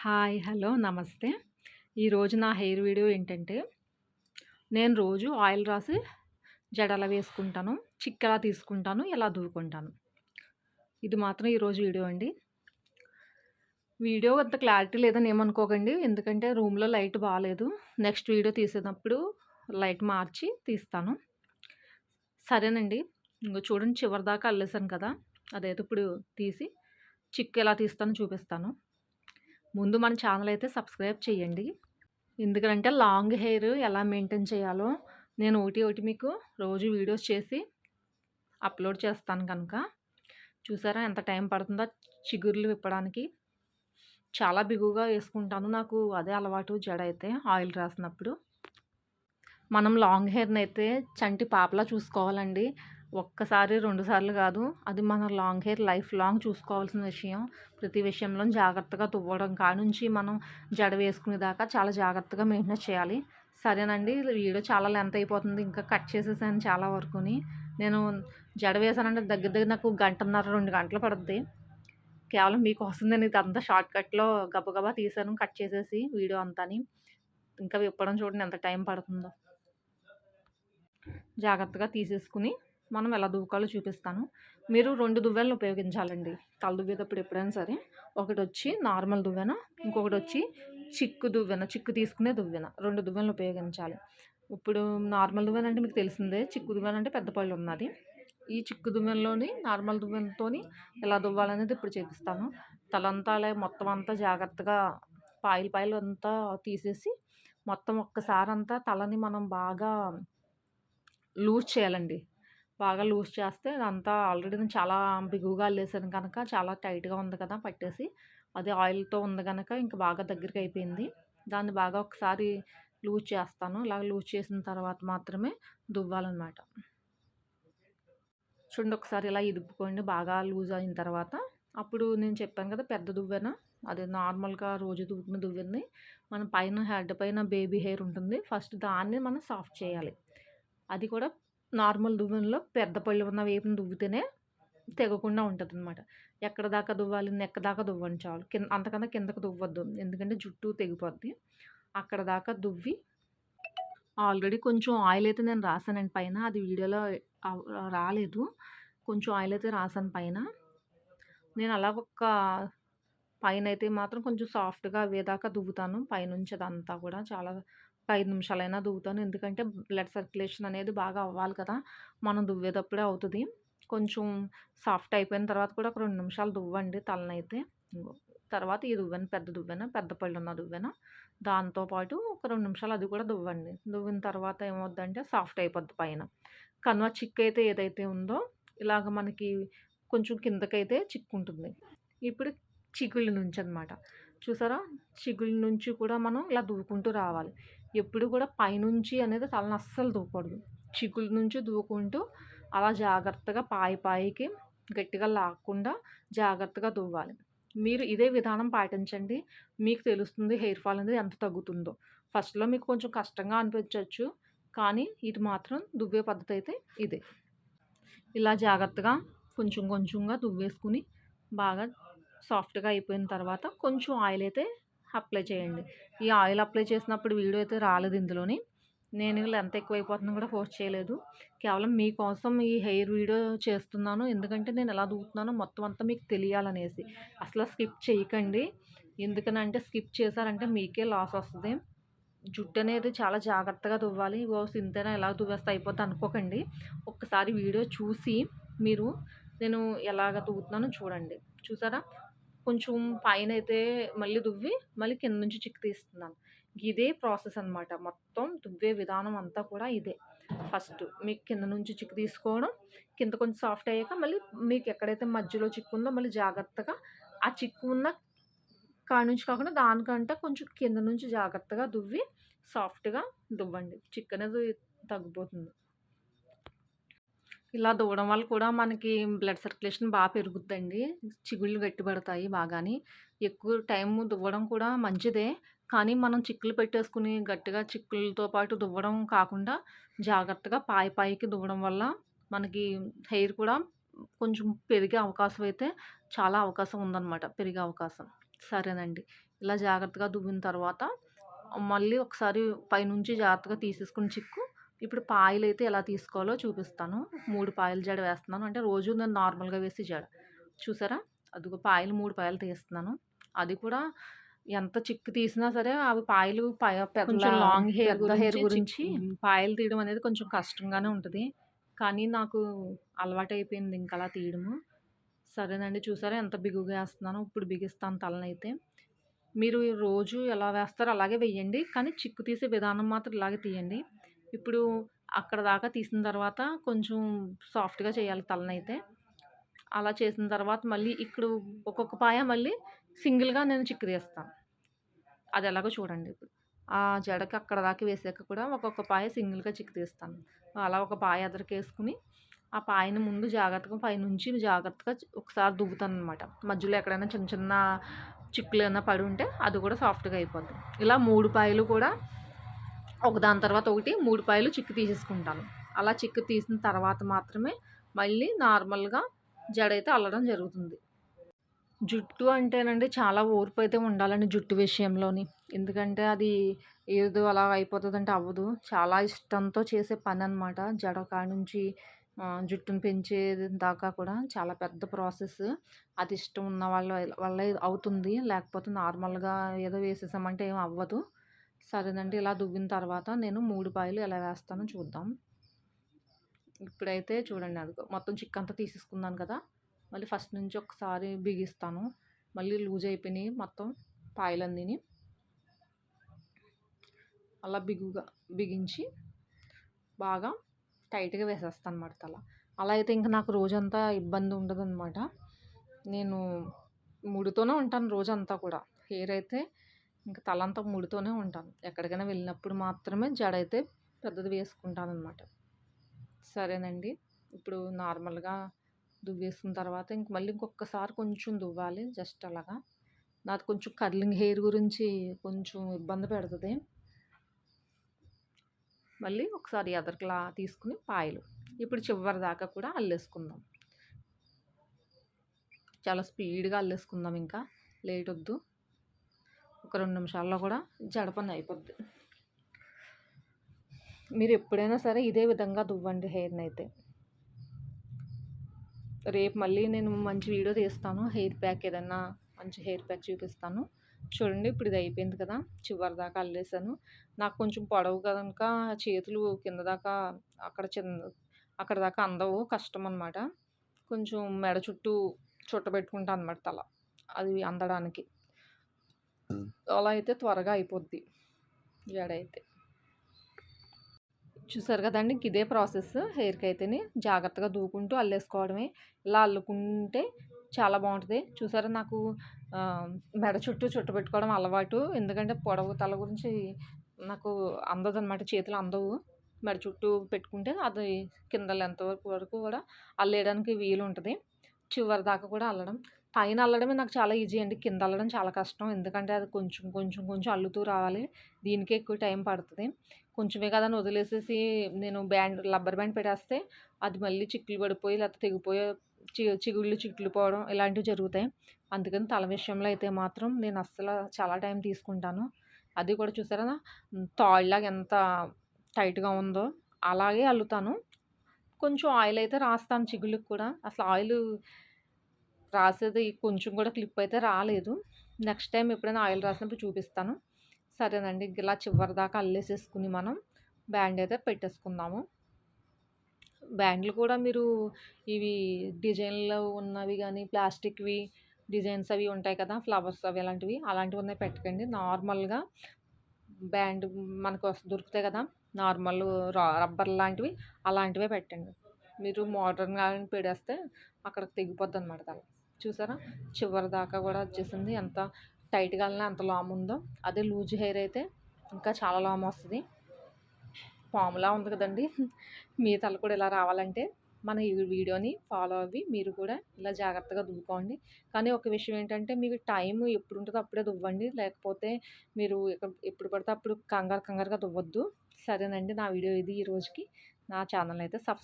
Hi hello నమస్తే. ఈరోజు నా హెయిర్ వీడియో ఏంటంటే నేను రోజు ఆయిల్ రాసి జడల వేసుకుంటాను చిక్కలా తీసుకుంటాను ఎలా దువ్వుకుంటాను. ఇది మాత్రం ఈరోజు వీడియో అండి. వీడియో అంత క్లారిటీ లేదని ఏమనుకోకండి. ఎందుకంటే రూమ్లో లైట్ బాగాలేదు నెక్స్ట్ వీడియో తీసేటప్పుడు లైట్ మార్చి తీస్తాను. సరేనండి. ఇంకో చూడండి చివరి దాకా అల్లేసాను కదా. అదైతే ఇప్పుడు తీసి చిక్కు ఎలా తీస్తానో చూపిస్తాను. ముందు మన ఛానల్ అయితే సబ్స్క్రైబ్ చేయండి. ఎందుకంటే లాంగ్ హెయిర్ ఎలా మెయింటైన్ చేయాలో నేను ఒకటి ఒకటి మీకు రోజు వీడియోస్ చేసి అప్లోడ్ చేస్తాను కనుక చూసారా ఎంత టైం పడుతుందో చిగుర్లు విప్పడానికి. చాలా బిగుగా వేసుకుంటాను. నాకు అదే అలవాటు జడ అయితే ఆయిల్ రాసినప్పుడు. మనం లాంగ్ హెయిర్ని అయితే చంటి పాపలా చూసుకోవాలండి. ఒక్కసారి రెండుసార్లు కాదు. అది మన లాంగ్ హెయిర్ లైఫ్ లాంగ్ చూసుకోవాల్సిన విషయం. ప్రతి విషయంలో జాగ్రత్తగా తువ్వడం కానుంచి మనం జడ వేసుకునేదాకా చాలా జాగ్రత్తగా మెయింటెనెన్స్ చేయాలి. సరేనండి వీడియో చాలా లెంత్ అయిపోతుంది. ఇంకా కట్ చేసేసాను చాలా వరకుని. నేను జడ వేసానంటే దగ్గర దగ్గర నాకు గంటన్నర రెండు గంటలు పడుద్ది. కేవలం మీకోసం నేను ఇదంతా షార్ట్ కట్లో గబగబా తీసాను కట్ చేసేసి వీడియో అంతాని. ఇంకా విప్పడం చూడండి ఎంత టైం పడుతుందో. జాగ్రత్తగా తీసేసుకుని మనం ఎలా దువ్వుకాలో చూపిస్తాను. మీరు రెండు దువ్వెలను ఉపయోగించాలండి. తల దువ్వేటప్పుడు ఎప్పుడైనా సరే ఒకటి వచ్చి నార్మల్ దువ్వెన ఇంకొకటి వచ్చి చిక్కు దువ్వెన చిక్కు తీసుకునే దువ్వెన. రెండు దువ్వెనలు ఉపయోగించాలి. ఇప్పుడు నార్మల్ దువ్వెన అంటే మీకు తెలిసిందే. చిక్కు దువ్వెన అంటే పెద్ద పళ్ళు ఉన్నది. ఈ చిక్కు దువ్వెనలోని నార్మల్ దువ్వెనతో ఎలా దువ్వాలనేది ఇప్పుడు చూపిస్తాను. తలంతా మొత్తం అంతా జాగ్రత్తగా పాయలు పాయలు అంతా తీసేసి మొత్తం ఒక్కసారి అంతా తలని మనం బాగా లూజ్ చేయాలండి. బాగా లూజ్ చేస్తే అదంతా ఆల్రెడీ నేను చాలా బిగువుగా అల్లేసాను కనుక చాలా టైట్గా ఉంది కదా పట్టేసి. అది ఆయిల్తో ఉంది కనుక ఇంకా బాగా దగ్గరికి అయిపోయింది. దాన్ని బాగా ఒకసారి లూజ్ చేస్తాను. ఇలా లూజ్ చేసిన తర్వాత మాత్రమే దువ్వాలన్నమాట. చూడండి ఒకసారి ఇలా ఇదుపుకోండి బాగా లూజ్ అయిన తర్వాత. అప్పుడు నేను చెప్పాను కదా పెద్ద దువ్వెన అది నార్మల్గా రోజు దువ్వుకున్న దువ్వెని మన పైన హెడ్ పైన బేబీ హెయిర్ ఉంటుంది. ఫస్ట్ దాన్ని మనం సాఫ్ట్ చేయాలి. అది కూడా నార్మల్ దువ్వెనలో పెద్ద పళ్ళు ఉన్న వేపును దువ్వితేనే తెగకుండా ఉంటుంది అనమాట ఎక్కడ దాకా దువ్వాలి? నెక్క దాకా దువ్వండి చాలు. కింద అంతకన్నా కిందకు దువ్వద్దు. ఎందుకంటే జుట్టు తెగిపోద్ది. అక్కడ దాకా దువ్వి ఆల్రెడీ కొంచెం ఆయిల్ అయితే నేను రాసానండి పైన. అది వీడియోలో రాలేదు. కొంచెం ఆయిల్ అయితే రాసాను పైన. నేను అలా ఒక పైన అయితే మాత్రం కొంచెం సాఫ్ట్గా అవేదాకా దువ్వుతాను. పైనుంచి అదంతా కూడా చాలా ఐదు నిమిషాలైనా దువ్వుతాను. ఎందుకంటే బ్లడ్ సర్క్యులేషన్ అనేది బాగా అవ్వాలి కదా! మనం దువ్వేటప్పుడే అవుతుంది. కొంచెం సాఫ్ట్ అయిపోయిన తర్వాత కూడా ఒక రెండు నిమిషాలు దువ్వండి తలనైతే. తర్వాత ఈ దువ్వెన పెద్ద దువ్వెన పెద్ద పళ్ళు ఉన్న దువ్వెన దాంతోపాటు ఒక రెండు నిమిషాలు అది కూడా దువ్వండి. దువ్విన తర్వాత ఏమవుద్దంటే సాఫ్ట్ అయిపోద్ది పైన. కనుమ చిక్కు అయితే ఏదైతే ఉందో ఇలాగ మనకి కొంచెం కిందకైతే చిక్కుంటుంది. ఇప్పుడు చిగుళ్ళ నుంచి అనమాట చూసారా? చిగుళ్ళ నుంచి కూడా మనం ఇలా దువ్వుకుంటూ రావాలి. ఎప్పుడు కూడా పైనుంచి అనేది తలని అస్సలు దూకూడదు చిగుల నుంచి దూకుంటూ అలా జాగ్రత్తగా పాయి పాయికి గట్టిగా లాక్కుండా జాగ్రత్తగా దువ్వాలి. మీరు ఇదే విధానం పాటించండి. మీకు తెలుస్తుంది హెయిర్ ఫాల్ అనేది ఎంత తగ్గుతుందో. ఫస్ట్లో మీకు కొంచెం కష్టంగా అనిపించవచ్చు కానీ ఇది మాత్రం దువ్వే పద్ధతి అయితే ఇదే. ఇలా జాగ్రత్తగా కొంచెం కొంచెంగా దువ్వేసుకుని బాగా సాఫ్ట్గా అయిపోయిన తర్వాత కొంచెం ఆయిల్ అయితే అప్లై చేయండి. ఈ ఆయిల్ అప్లై చేసినప్పుడు వీడియో అయితే రాలేదు ఇందులోని. నేను లెంత్ ఎక్కువైపోతుందో కూడా పోస్ట్ చేయలేదు. కేవలం మీకోసం ఈ హెయిర్ వీడియో చేస్తున్నాను. ఎందుకంటే నేను ఎలా దూకుతున్నానో మొత్తం అంతా మీకు తెలియాలనేసి. అసలు స్కిప్ చేయకండి. ఎందుకనంటే స్కిప్ చేశారంటే మీకే లాస్ వస్తుంది. జుట్టు అనేది చాలా జాగ్రత్తగా దువ్వాలి. ఓ సింతేనా ఎలా దువ్వేస్తే అయిపోద్ది అనుకోకండి. ఒక్కసారి వీడియో చూసి మీరు నేను ఎలాగ దువ్వుతున్నానో చూడండి. చూసారా? కొంచెం పైన అయితే మళ్ళీ దువ్వి మళ్ళీ కింద నుంచి చిక్కు తీస్తున్నాను. ఇదే ప్రాసెస్ అనమాట మొత్తం దువ్వే విధానం అంతా కూడా ఇదే. ఫస్ట్ మీకు కింద నుంచి చిక్కు తీసుకోవడం కింద కొంచెం సాఫ్ట్ అయ్యాక మళ్ళీ మీకు ఎక్కడైతే మధ్యలో చిక్కు ఉందో మళ్ళీ జాగ్రత్తగా ఆ చిక్కు ఉన్న కాడ నుంచి కాకుండా దానికంటే కొంచెం కింద నుంచి జాగ్రత్తగా దువ్వి సాఫ్ట్గా దువ్వండి. చిక్కు అనేది తగ్గిపోతుంది. ఇలా దువ్వడం వల్ల కూడా మనకి బ్లడ్ సర్క్యులేషన్ బాగా పెరుగుద్దండి. చిగుళ్ళు గట్టిపడతాయి బాగాని. ఎక్కువ టైం దువ్వడం కూడా మంచిదే. కానీ మనం చిక్కులు పెట్టేసుకుని గట్టిగా చిక్కులతో పాటు దువ్వడం కాకుండా జాగ్రత్తగా పాయి పాయికి దువ్వడం వల్ల మనకి హెయిర్ కూడా కొంచెం పెరిగే అవకాశం అయితే చాలా అవకాశం ఉందన్నమాట. పెరిగే అవకాశం. సరేనండి. ఇలా జాగ్రత్తగా దువ్విన తర్వాత మళ్ళీ ఒకసారి పైనుంచి జాగ్రత్తగా తీసేసుకుని చిక్కు ఇప్పుడు పాయలు అయితే ఎలా తీసుకోవాలో చూపిస్తాను. మూడు పాయలు జడ వేస్తున్నాను. అంటే రోజు నేను నార్మల్గా వేసి జడ. చూసారా? అదిగో పాయలు మూడు పాయలు తీస్తున్నాను. అది కూడా ఎంత చిక్కు తీసినా సరే అవి పాయలు కొంచెం లాంగ్ హెయిర్ హెయిర్ గురించి పాయలు తీయడం అనేది కొంచెం కష్టంగానే ఉంటుంది. కానీ నాకు అలవాటు అయిపోయింది ఇంకా అలా తీయడము. సరేనండి. చూసారా ఎంత బిగుగా వేస్తున్నానో. ఇప్పుడు బిగిస్తాను తలనైతే. మీరు రోజు ఎలా వేస్తారో అలాగే వేయండి. కానీ చిక్కు తీసే విధానం మాత్రం ఇలాగే తీయండి. ఇప్పుడు అక్కడ దాకా తీసిన తర్వాత కొంచెం సాఫ్ట్గా చేయాలి తలనైతే. అలా చేసిన తర్వాత మళ్ళీ ఇక్కడ ఒక్కొక్క పాయ మళ్ళీ సింగిల్గా నేను చిక్కుదేస్తాను అది ఎలాగో చూడండి ఇప్పుడు. ఆ జడకి అక్కడ దాకా వేసాక కూడా ఒక్కొక్క పాయ సింగిల్గా చిక్కు తీస్తాను. అలా ఒక పాయ ఎదరికేసుకుని ఆ పాయని ముందు జాగ్రత్తగా పైనుంచి జాగ్రత్తగా ఒకసారి దువ్వుతాను అనమాట మధ్యలో ఎక్కడైనా చిన్న చిన్న చిక్కులు ఏమైనా పడి ఉంటే అది కూడా సాఫ్ట్గా అయిపోద్ది. ఇలా మూడు పాయలు కూడా ఒకదాని తర్వాత ఒకటి మూడు పాయలు చిక్కు తీసేసుకుంటాను. అలా చిక్కు తీసిన తర్వాత మాత్రమే మళ్ళీ నార్మల్గా జడైతే అల్లడం జరుగుతుంది. జుట్టు అంటేనండి చాలా ఓర్పు అయితే ఉండాలండి జుట్టు విషయంలోని. ఎందుకంటే అది ఏదో అలా అయిపోతుందంటే అవ్వదు. చాలా ఇష్టంతో చేసే పని అనమాట జడ కాడ నుంచి జుట్టును పెంచే దాకా కూడా చాలా పెద్ద ప్రాసెస్. అది ఇష్టం ఉన్న వాళ్ళ వల్ల అవుతుంది. లేకపోతే నార్మల్గా ఏదో వేసేసామంటే ఏం అవ్వదు. సరేనండి ఇలా దువ్విన తర్వాత నేను మూడు పాయలు ఎలా వేస్తానో చూద్దాం. ఇప్పుడైతే చూడండి అది మొత్తం చిక్కంతా తీసేసుకున్నాను కదా మళ్ళీ ఫస్ట్ నుంచి ఒకసారి బిగిస్తాను. మళ్ళీ లూజ్ అయిపోయినాయి మొత్తం పాయలన్నీని. అలా బిగుగా బిగించి బాగా టైట్గా వేసేస్తాను అనమాట అలా అలా అయితే ఇంకా నాకు రోజంతా ఇబ్బంది ఉండదు అనమాట నేను ముడితోనే ఉంటాను రోజంతా కూడా. హెయిర్ అయితే ఇంకా తలంతా ముడితోనే ఉంటాను. ఎక్కడికైనా వెళ్ళినప్పుడు మాత్రమే జడ అయితే పెద్దది వేసుకుంటాను అనమాట సరేనండి. ఇప్పుడు నార్మల్గా దువ్వేసుకున్న తర్వాత ఇంక మళ్ళీ ఇంకొకసారి కొంచెం దువ్వాలి. జస్ట్ అలాగా. నాకు కొంచెం కర్లింగ్ హెయిర్ గురించి కొంచెం ఇబ్బంది పెడుతుంది. మళ్ళీ ఒకసారి ఎదరికలా తీసుకుని పాయలు. ఇప్పుడు చివరి దాకా కూడా అల్లేసుకుందాం. చాలా స్పీడ్గా అల్లేసుకుందాం ఇంకా. లేట్ వద్దు. ఒక రెండు నిమిషాల్లో కూడా జడపని అయిపోద్ది. మీరు ఎప్పుడైనా సరే ఇదే విధంగా దువ్వండి హెయిర్ని అయితే రేపు మళ్ళీ నేను మంచి వీడియో తీస్తాను. హెయిర్ ప్యాక్ ఏదన్నా మంచి హెయిర్ ప్యాక్ చూపిస్తాను. చూడండి ఇప్పుడు ఇది అయిపోయింది కదా. చివరి దాకా అల్లేసాను. నాకు కొంచెం పొడవు కనుక చేతులు కింద దాకా అక్కడ చిన్న అక్కడ దాకా అందవు. కష్టం అనమాట కొంచెం మెడ చుట్టూ చుట్టబెట్టుకుంటా అనమాట తల. అది అందడానికి. అలా అయితే త్వరగా అయిపోద్ది. జడ అయితే చూసారు కదండి ఇదే ప్రాసెస్. హెయిర్కి అయితేనే జాగ్రత్తగా దూకుంటూ అల్లేసుకోవడమే. ఇలా అల్లుకుంటే చాలా బాగుంటుంది. చూసారా నాకు మెడ చుట్టూ చుట్టు పెట్టుకోవడం అలవాటు. ఎందుకంటే పొడవు తల గురించి నాకు అందదు అనమాట చేతులు అందవు. మెడ చుట్టూ పెట్టుకుంటే అది కింద లెంత్ వరకు వరకు కూడా అల్లేయడానికి వీలు ఉంటుంది చివరి దాకా కూడా అల్లడం. పైన అల్లడమే నాకు చాలా ఈజీ అండి. కింద అల్లడం చాలా కష్టం. ఎందుకంటే అది కొంచెం కొంచెం కొంచెం అల్లుతూ రావాలి. దీనికే ఎక్కువ టైం పడుతుంది. కొంచెమే కదా వదిలేసేసి నేను బ్యాండ్ రబ్బర్ బ్యాండ్ పెట్టేస్తే అది మళ్ళీ చిక్కులు పడిపోయి లేకపోతే తెగిపోయే చి చిగుళ్ళు చిక్కులు పోవడం ఇలాంటివి జరుగుతాయి. అందుకని తల విషయంలో అయితే మాత్రం నేను అస్సలు చాలా టైం తీసుకుంటాను. అది కూడా చూసారా? తాళ్ళలాగా ఎంత టైట్గా ఉందో అలాగే అల్లుతాను. కొంచెం ఆయిల్ అయితే రాస్తాను చిగుళ్ళకి కూడా. అసలు ఆయిల్ రాసేది కొంచెం కూడా క్లిప్ అయితే రాలేదు. నెక్స్ట్ టైం ఎప్పుడైనా ఆయిల్ రాసినప్పుడు చూపిస్తాను. సరేనండి ఇలా చివరి దాకా అల్లేసేసుకుని మనం బ్యాండ్ అయితే పెట్టేసుకుందాము. బ్యాండ్లు కూడా మీరు ఇవి డిజైన్లో ఉన్నవి కానీ ప్లాస్టిక్వి డిజైన్స్ అవి ఉంటాయి కదా ఫ్లవర్స్ అవి అలాంటివి అలాంటివి ఉన్నాయి పెట్టకండి. నార్మల్గా బ్యాండ్ మనకు దొరుకుతాయి కదా నార్మల్ రబ్బర్ లాంటివి అలాంటివే పెట్టండి. మీరు మోడర్న్గా పెడేస్తే అక్కడ తెగిపోద్ది అనమాట చూసారా? చివరి దాకా కూడా వచ్చేసింది. ఎంత టైట్గా ఎంత లామ్ ఉందో. అదే లూజ్ హెయిర్ అయితే ఇంకా చాలా లామ్ వస్తుంది. పాములా ఉంది కదండి. మీ తల కూడా ఇలా రావాలంటే మన ఈ వీడియోని ఫాలో అవ్వి మీరు కూడా ఇలా జాగ్రత్తగా దువ్వుకోండి. కానీ ఒక విషయం ఏంటంటే మీకు టైం ఎప్పుడు ఉంటుందో అప్పుడే దువ్వండి. లేకపోతే మీరు ఎప్పుడు పడితే అప్పుడు కంగారు కంగారుగా దువ్వద్దు. సరేనండి నా వీడియో ఇది ఈ రోజుకి. నా ఛానల్ అయితే సబ్స్క్రైబ్